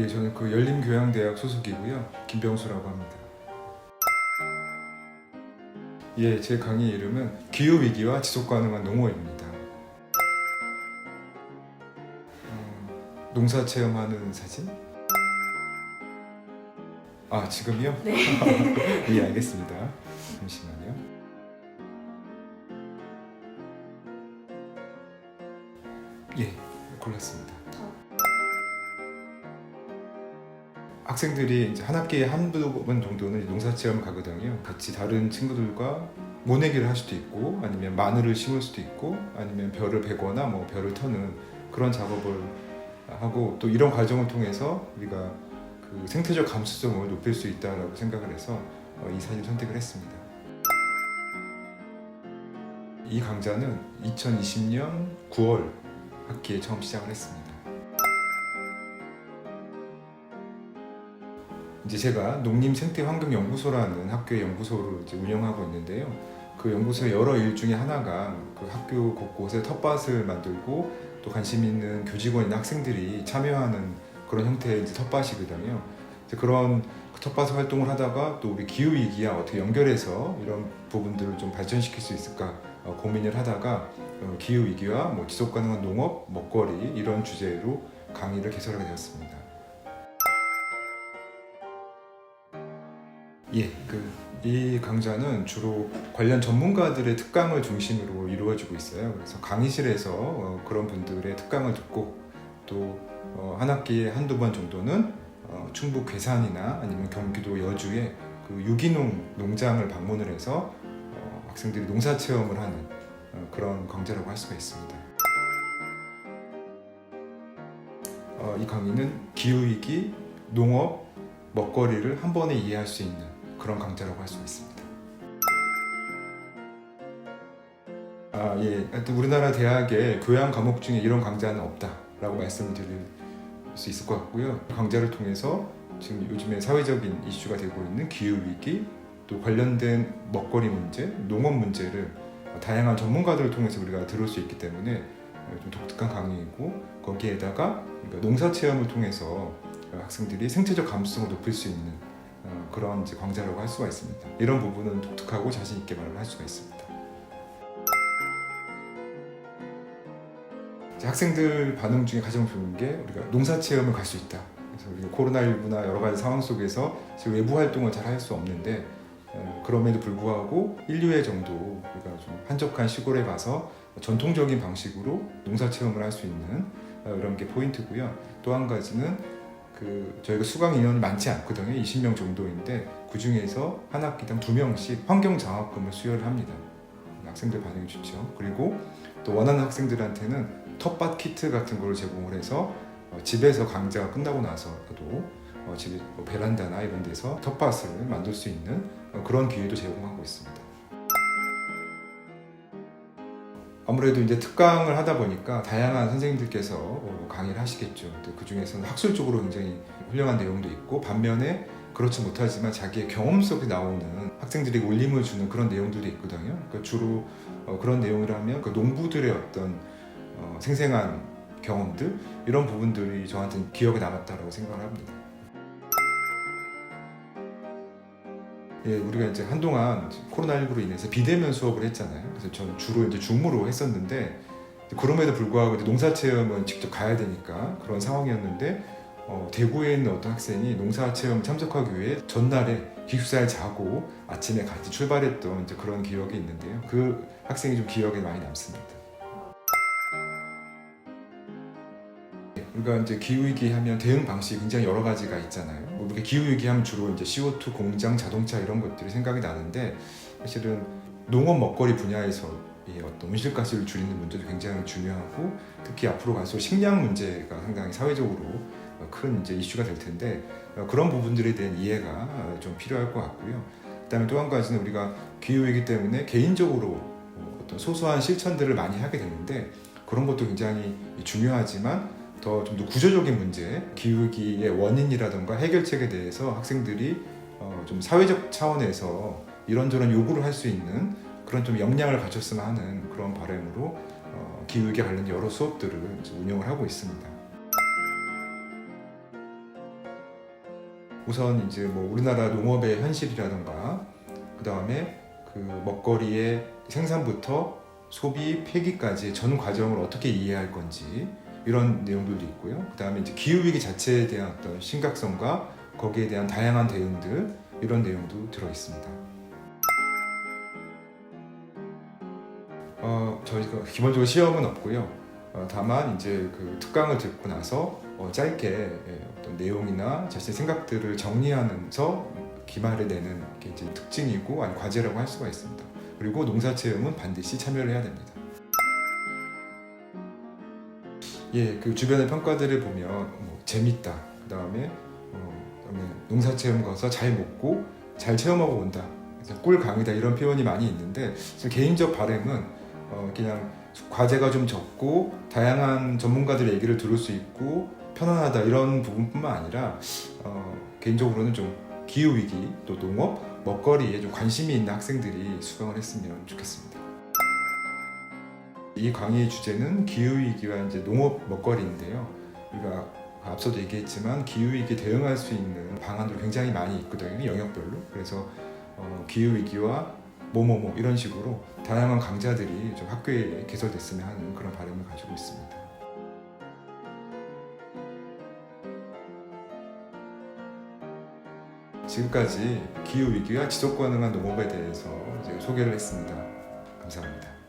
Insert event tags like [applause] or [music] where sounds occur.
예, 저는 그 열림교양대학 소속이고요. 김병수라고 합니다. 예, 제 강의 이름은 기후위기와 지속가능한 농어입니다. 어, 농사 체험하는 사진? 아, 지금요? 네. [laughs] 예, 알겠습니다. 잠시만요. 예, 골랐습니다. 학생들이 이제 한 학기에 한두 번 정도는 농사 체험을 가거든요. 같이 다른 친구들과 모내기를 할 수도 있고, 아니면 마늘을 심을 수도 있고, 아니면 별을 베거나 뭐 별을 터는 그런 작업을 하고 또 이런 과정을 통해서 우리가 그 생태적 감수성을 높일 수 있다라고 생각을 해서 어, 이 사진을 선택을 했습니다. 이 강좌는 2020년 9월 학기에 처음 시작을 했습니다. 이제 제가 농림생태환경연구소라는 학교의 연구소를 이제 운영하고 있는데요. 그 연구소의 여러 일 중에 하나가 그 학교 곳곳에 텃밭을 만들고 또 관심 있는 교직원이나 학생들이 참여하는 그런 형태의 이제 텃밭이거든요. 이제 그런 그 텃밭 활동을 하다가 또 우리 기후 위기와 어떻게 연결해서 이런 부분들을 좀 발전시킬 수 있을까 어, 고민을 하다가 어, 기후 위기와 뭐 지속 가능한 농업, 먹거리 이런 주제로 강의를 개설하게 되었습니다. 예, 그 이 강좌는 주로 관련 전문가들의 특강을 중심으로 이루어지고 있어요. 그래서 강의실에서 어, 그런 분들의 특강을 듣고 또 어, 한 학기에 한두 번 정도는 어, 충북 괴산이나 아니면 경기도 여주의 그 유기농 농장을 방문을 해서 어, 학생들이 농사 체험을 하는 어, 그런 강좌라고 할 수가 있습니다. 어, 이 강의는 기후위기, 농업, 먹거리를 한 번에 이해할 수 있는 그런 강좌라고 할 수 있습니다. 아, 예. 하여튼 우리나라 대학의 교양 과목 중에 이런 강좌는 없다라고 말씀을 드릴 수 있을 것 같고요. 강좌를 통해서 지금 요즘에 사회적인 이슈가 되고 있는 기후위기, 또 관련된 먹거리 문제, 농업 문제를 다양한 전문가들을 통해서 우리가 들을 수 있기 때문에 좀 독특한 강의이고 거기에다가 그러니까 농사 체험을 통해서 학생들이 생태적 감수성을 높일 수 있는 어, 그런 이제 강좌라고 할 수가 있습니다. 이런 부분은 독특하고 자신 있게 말을 할 수가 있습니다. 학생들 반응 중에 가장 좋은 게 우리가 농사 체험을 갈 수 있다. 그래서 우리가 코로나19나 여러 가지 상황 속에서 지금 외부 활동을 잘 할 수 없는데 어, 그럼에도 불구하고 1, 2회 정도 우리가 좀 한적한 시골에 가서 전통적인 방식으로 농사 체험을 할 수 있는 어, 이런 게 포인트고요. 또 한 가지는 그 저희가 수강 인원이 많지 않거든요. 20명 정도인데 그 중에서 한 학기당 두 명씩 환경 장학금을 수여를 합니다. 학생들 반응이 좋죠. 그리고 또 원하는 학생들한테는 텃밭 키트 같은 걸 제공을 해서 어, 집에서 강좌가 끝나고 나서도 어, 집에 뭐 베란다나 이런 데서 텃밭을 만들 수 있는 어, 그런 기회도 제공하고 있습니다. 아무래도 이제 특강을 하다 보니까 다양한 선생님들께서 어, 강의를 하시겠죠. 그 중에서는 학술 적으로 굉장히 훌륭한 내용도 있고 반면에 그렇지 못하지만 자기의 경험 속에 나오는 학생들에게 울림을 주는 그런 내용들도 있거든요. 그러니까 주로 어, 그런 내용이라면 그 농부들의 어떤 어, 생생한 경험들 이런 부분들이 저한테는 기억에 남았다라고 생각을 합니다. 예, 우리가 이제 한동안 코로나19로 인해서 비대면 수업을 했잖아요. 그래서 저는 주로 이제 줌으로 했었는데 그럼에도 불구하고 이제 농사 체험은 직접 가야 되니까 그런 상황이었는데 어, 대구에 있는 어떤 학생이 농사 체험 참석하기 위해 전날에 기숙사에 자고 아침에 같이 출발했던 이제 그런 기억이 있는데요. 그 학생이 좀 기억에 많이 남습니다. 우리가 이제 기후위기 하면 대응 방식이 굉장히 여러 가지가 있잖아요. 우리가 기후위기 하면 주로 이제 CO2 공장, 자동차 이런 것들이 생각이 나는데 사실은 농업 먹거리 분야에서 이 어떤 온실가스를 줄이는 문제도 굉장히 중요하고 특히 앞으로 갈수록 식량 문제가 상당히 사회적으로 큰 이제 이슈가 될 텐데 어, 그런 부분들에 대한 이해가 어, 좀 필요할 것 같고요. 그다음에 또 한 가지는 우리가 기후이기 때문에 개인적으로 어, 어떤 소소한 실천들을 많이 하게 되는데 그런 것도 굉장히 중요하지만 더 좀 더 구조적인 문제, 기후위기의 원인이라든가 해결책에 대해서 학생들이 어, 좀 사회적 차원에서 이런저런 요구를 할 수 있는 그런 좀 역량을 갖췄으면 하는 그런 바람으로 어, 기후위기 관련 여러 수업들을 운영을 하고 있습니다. 우선 이제 뭐 우리나라 농업의 현실이라던가 그 다음에 그 먹거리의 생산부터 소비 폐기까지 전 과정을 어떻게 이해할 건지 이런 내용들도 있고요. 그 다음에 이제 기후 위기 자체에 대한 어떤 심각성과 거기에 대한 다양한 대응들 이런 내용도 들어 있습니다. 어, 저희가 기본적으로 시험은 없고요. 어, 다만 이제 그 특강을 듣고 나서 어, 짧게 예, 어떤 내용이나 자신의 생각들을 정리하면서 기말을 내는 게 이제 특징이고 아니 과제라고 할 수가 있습니다. 그리고 농사 체험은 반드시 참여를 해야 됩니다. 예, 그 주변의 평가들을 보면 뭐 재밌다. 그 다음에 어, 그다음에 농사 체험 가서 잘 먹고 잘 체험하고 온다. 그래서 꿀 강이다 이런 표현이 많이 있는데 제 개인적 바람은 어, 그냥 과제가 좀 적고 다양한 전문가들의 얘기를 들을 수 있고 편안하다 이런 부분뿐만 아니라 어, 개인적으로는 좀 기후 위기 또 농업 먹거리에 좀 관심이 있는 학생들이 수강을 했으면 좋겠습니다. 이 강의의 주제는 기후 위기와 이제 농업 먹거리인데요. 우리가 앞서도 얘기했지만 기후 위기에 대응할 수 있는 방안도 굉장히 많이 있거든요. 영역별로. 그래서 어, 기후 위기와 뭐뭐뭐 이런 식으로 다양한 강좌들이 좀 학교에 개설됐으면 하는 그런 바람을 가지고 있습니다. 지금까지 기후 위기와 지속 가능한 농업에 대해서 소개를 했습니다. 감사합니다.